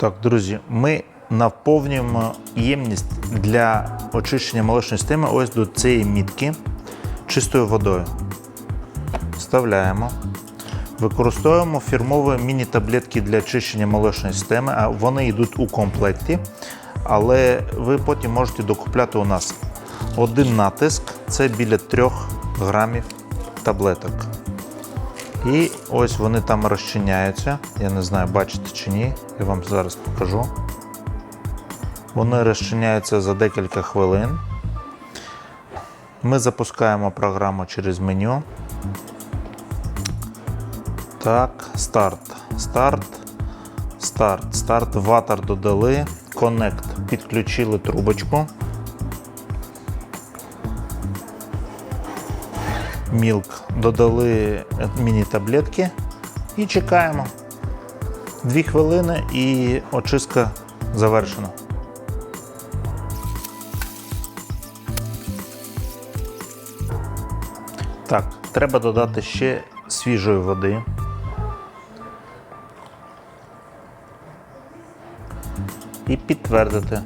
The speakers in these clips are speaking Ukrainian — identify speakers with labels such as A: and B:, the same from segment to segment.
A: Так, друзі, ми наповнюємо ємність для очищення молочної системи ось до цієї мітки чистою водою. Вставляємо. Використовуємо фірмові міні-таблетки для очищення молочної системи, вони йдуть у комплекті, але ви потім можете докупляти у нас. Один натиск це біля 3 грамів таблеток. І ось вони там розчиняються. Я не знаю, бачите чи ні. Я вам зараз покажу. Вони розчиняються за декілька хвилин. Ми запускаємо програму через меню. Так, старт. Старт. Старт. Старт. Ватер додали. Connect. Підключили трубочку. Мілк додали міні-таблетки і чекаємо. Дві хвилини і очистка завершена. Так, треба додати ще свіжої води. І підтвердити.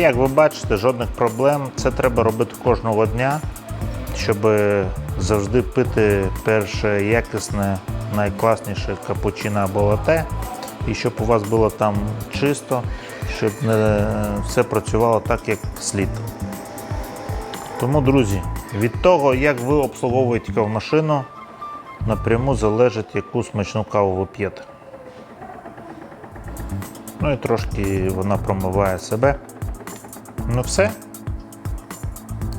A: Як ви бачите, жодних проблем. Це треба робити кожного дня, щоб завжди пити перше якісне, найкласніше капучино або лате. І щоб у вас було там чисто, щоб не все працювало так, як слід. Тому, друзі, від того, як ви обслуговуєте кавомашину, напряму залежить, яку смачну каву ви п'єте. Ну і трошки вона промиває себе. Ну все.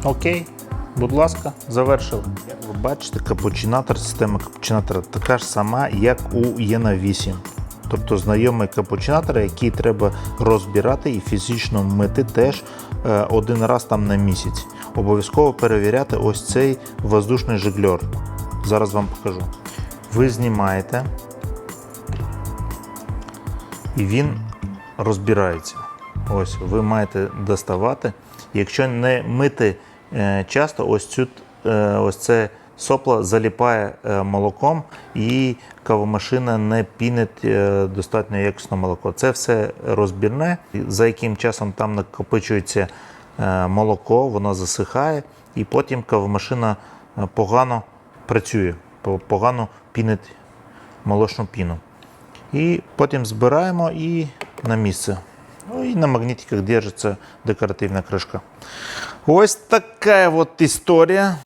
A: Окей. Будь ласка, завершили. Як ви бачите, капучинатор, система капучинатора така ж сама, як у Єна 8. Тобто знайомий капучинатор, який треба розбирати і фізично мити теж е, один раз там на місяць. Обов'язково перевіряти ось цей воздушний жигльор. Зараз вам покажу. Ви знімаєте, і він розбирається. Ось ви маєте доставати. Якщо не мити е, часто, ось цю е, ось це сопло заліпає е, молоком і кавомашина не пінить достатньо якісне молоко. Це все розбірне. За яким часом там накопичується молоко, воно засихає, і потім кавомашина погано працює, погано пінить молочну піну. І потім збираємо і на місце. Ну и на магнитиках держится декоративная крышка. Ось такая вот історія.